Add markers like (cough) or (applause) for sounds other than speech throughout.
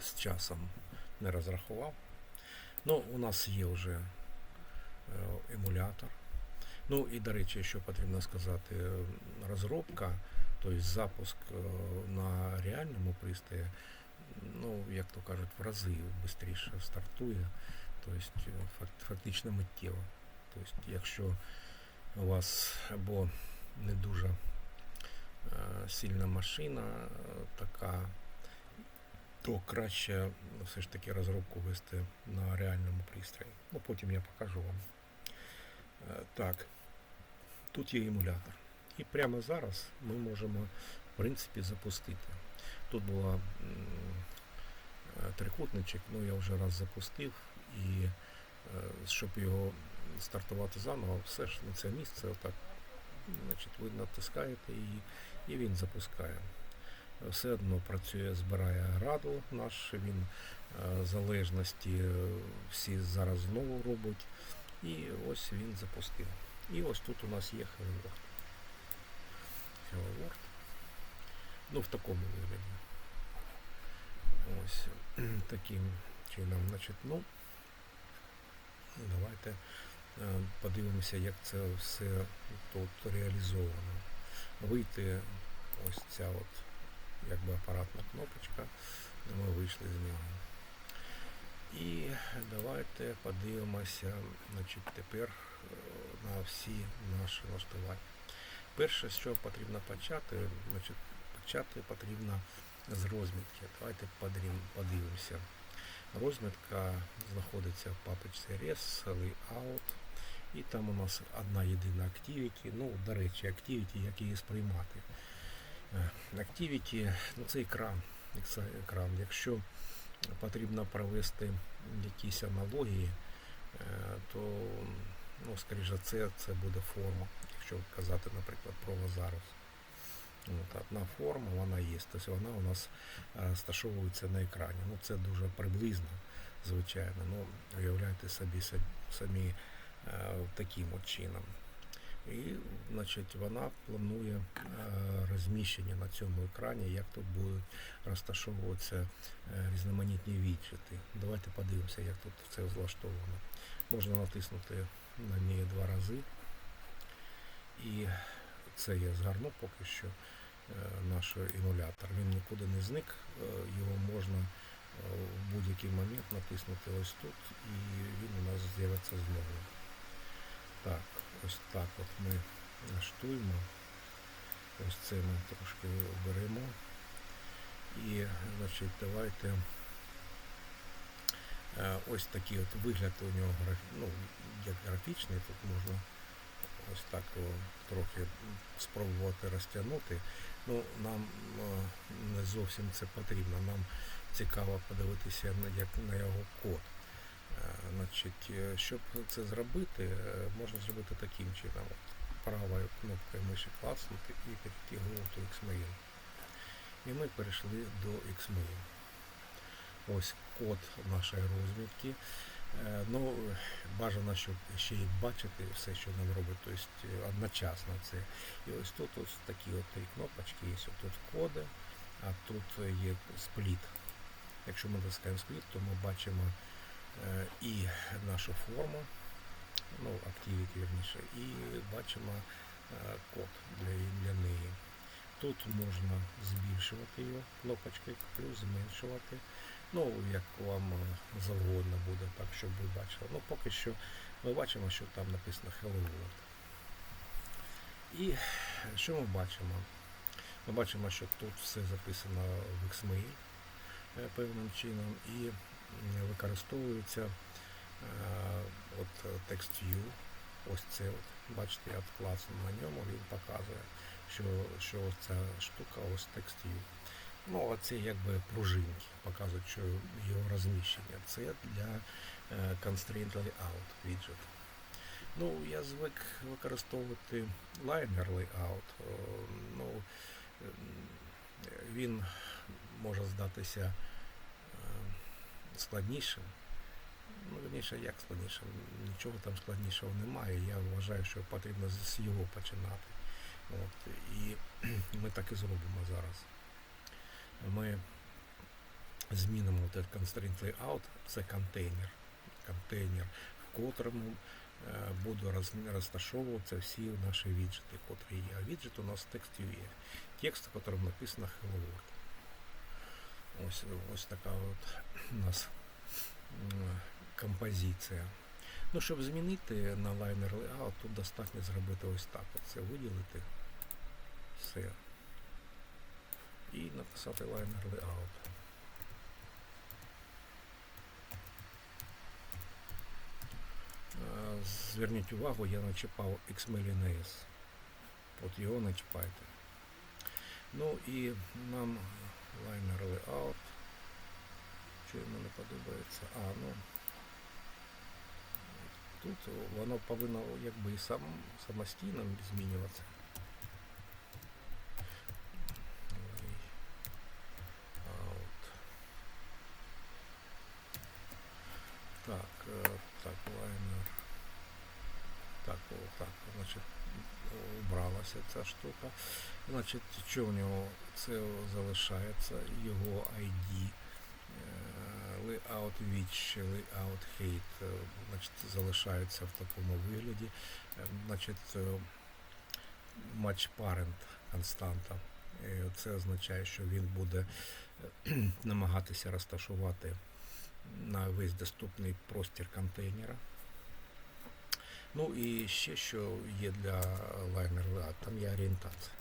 з часом не розрахував. Ну, у нас є вже е, емулятор. Ну і до речі, що потрібно сказати, розробка, тобто запуск е, на реальному пристрої, ну, як то кажуть, в рази швидше стартує, тобто е, фактично миттєво. Тобто, якщо у вас або не дуже сильна машина така, то краще все ж таки розробку вести на реальному пристрої. Ну, потім я покажу вам. Е, Так, тут є емулятор. І прямо зараз ми можемо, в принципі, запустити. Тут була е, трикутничок, ну я вже раз запустив, і е, щоб його стартувати заново, все ж на це місце, отак, значить, ви натискаєте і, і він запускає. Все одно працює, збирає раду наш, він е, залежності е, всі зараз знову робить. І ось він запустив. І ось тут у нас є Hello World. Ну, в такому вигляді. Ось (clears throat) таким чином. Значить, ну, давайте е, подивимося, як це все тут реалізовано. Вийти ось ця от якби апаратна кнопочка. Ми вийшли з нього. І давайте подивимося значить, тепер е, на всі наші налаштування. Перше, чого потрібно почати, значить, почати потрібно з розмітки. Давайте подивимося. Розмітка знаходиться в папочці Res, Layout. І там у нас одна єдина Activity. Ну, до речі, Activity, як її сприймати. Activity, ну це екран. Екран. Якщо потрібно провести якісь аналогії, е, то, ну, скоріше це, це буде форма. Якщо казати, наприклад, про Лазарус. От, одна форма, вона є. Тобто вона у нас е, сташовується на екрані. Ну, це дуже приблизно, звичайно. Ну, уявляйте собі са- самі е, таким от чином. І значить, вона планує е, розміщення на цьому екрані, як тут будуть розташовуватися е, різноманітні відчити. Давайте подивимося, як тут це влаштовано. Можна натиснути на неї два рази. І це я згарну поки що е, наш емулятор. Він нікуди не зник, його можна в будь-який момент натиснути ось тут і він у нас з'явиться знову. Так, ось так от ми налаштуємо. Ось це ми трошки беремо. І значить, давайте е, ось такий от вигляд у нього ну, як графічний, тут можна ось так трохи спробувати розтягнути. Ну, нам е, не зовсім це потрібно. Нам цікаво подивитися як, на його код. Значить, е, щоб це зробити, е, можна зробити таким чином. Правою кнопкою миші клацнути і to Xmail. І ми перейшли до Xmail. Ось код нашої розмітки. Е, Ну, бажано, щоб ще й бачити все, що нам робить, тобто одночасно це. І ось тут ось такі от кнопочки є. Тут коди, а тут є спліт. Якщо ми натискаємо спліт, то ми бачимо і нашу форму, ну, Activity, вірніше, і бачимо е, код для, для неї. Тут можна збільшувати його кнопочкою, плюс зменшувати. Ну, як вам е, завгодно буде, так, щоб ви бачили. Ну, поки що ми бачимо, що там написано Hello World. І що ми бачимо? Ми бачимо, що тут все записано в Xmail е, певним чином і використовується е, от е, TextView. Ось це от, бачите, я клацну на ньому, він показує, що, що ця штука ось TextView. Ну, оце якби пружинки показують, що його розміщення. Це для е, Constraint Layout widget. Ну, я звик використовувати Liner Layout. Ну, він може здатися складнішим. Ну, верніше, як складнішим? Нічого там складнішого немає. Я вважаю, що потрібно з його починати. От, і (clears throat) ми так і зробимо зараз. Ми змінимо этот constraint layout, це контейнер. Контейнер, в котрому е, буду розташовуватися всі наші віджити, котрі є. А віджит у нас текст є. Текст, в якому написано Hello World. Ось, ось така от у нас композиція. Ну, щоб змінити на лайнер layout, тут достатньо зробити ось так. Це виділити все. І написати лайнер layout. Зверніть увагу, я начіпав XML S. От його начіпайте. Ну і нам лайнер layout. Що йому не подобається? А, ну тут воно повинно якби і сам самостійно змінюватися. Layout. Так, е, так, лайнер. Так, так, значить, убралася ця штука. Значить, що в нього це залишається, його ID, е, layout which, layout hate, е, значить, залишається в такому вигляді. Е, Значить, match parent константа. Це означає, що він буде (clears throat) намагатися розташувати на весь доступний простір контейнера. Ну і ще що є для лайнер layout, там є орієнтація.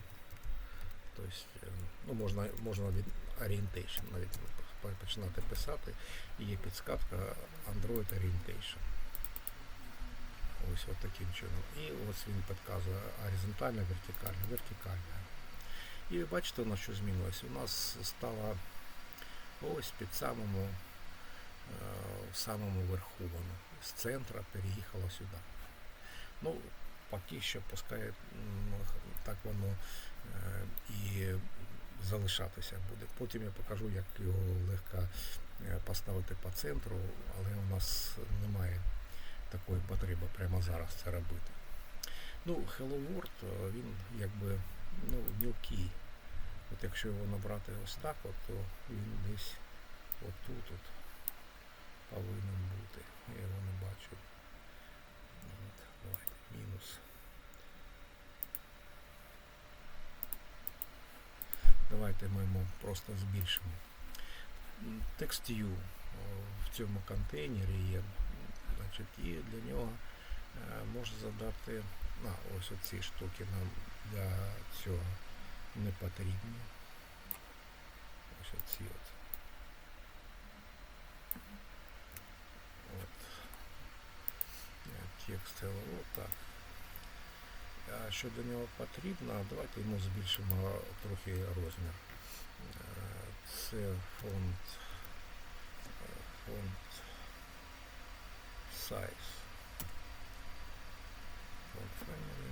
Тобто, е, ну, можна, можна від orientation навіть починати писати. І є підсказка Android Orientation. Ось от таким чином. І ось він підказує горизонтально, вертикально, вертикально. І ви бачите, у нас що змінилось. У нас стало ось під самому, е, самому верху воно. З центра переїхало сюди. Ну, поки що пускай так воно е, і залишатися буде. Потім я покажу, як його легко е, поставити по центру, але у нас немає такої потреби прямо зараз це робити. Ну, Hello World, е, він якби ну, мілкий. От якщо його набрати ось так, от, то він десь отут от повинен бути. Я його не бачу. От, давайте, мінус. Давайте ми просто збільшимо. TextView о, в цьому контейнері є. Значить, і для нього е, можна задати а, ось оці штуки нам для цього не потрібні. Ось оці от. От. Е, Текст hello, так. А що для нього потрібно, давайте йому збільшимо трохи розмір. Е, Це фонд, е, фонд size. Font family.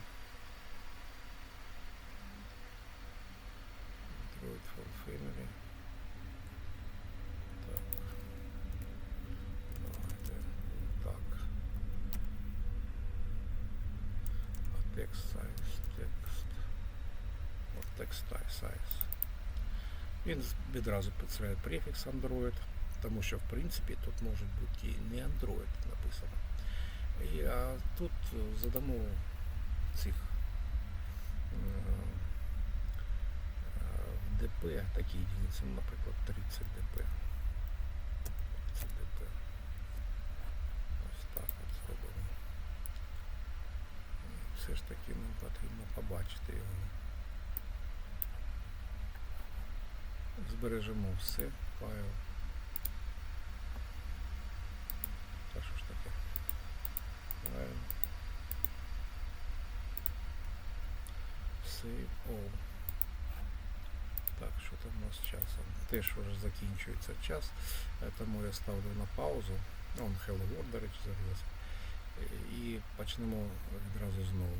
Android font family. А text size, текст. От text size. Він з- відразу підсилає префікс Android, тому що в принципі тут може бути і не Android написано. І, а тут е, задамо цих е, е, в ДП такі единиці, ну, наприклад, 30 ДП. Все ж таки нам потрібно побачити його. Збережемо все, файл. Та що ж таке? Файл. Save all. Так, що там у нас з часом? Теж вже закінчується час, тому я ставлю на паузу. Ну, Он Hello World, до речі, зараз. І почнемо відразу знову.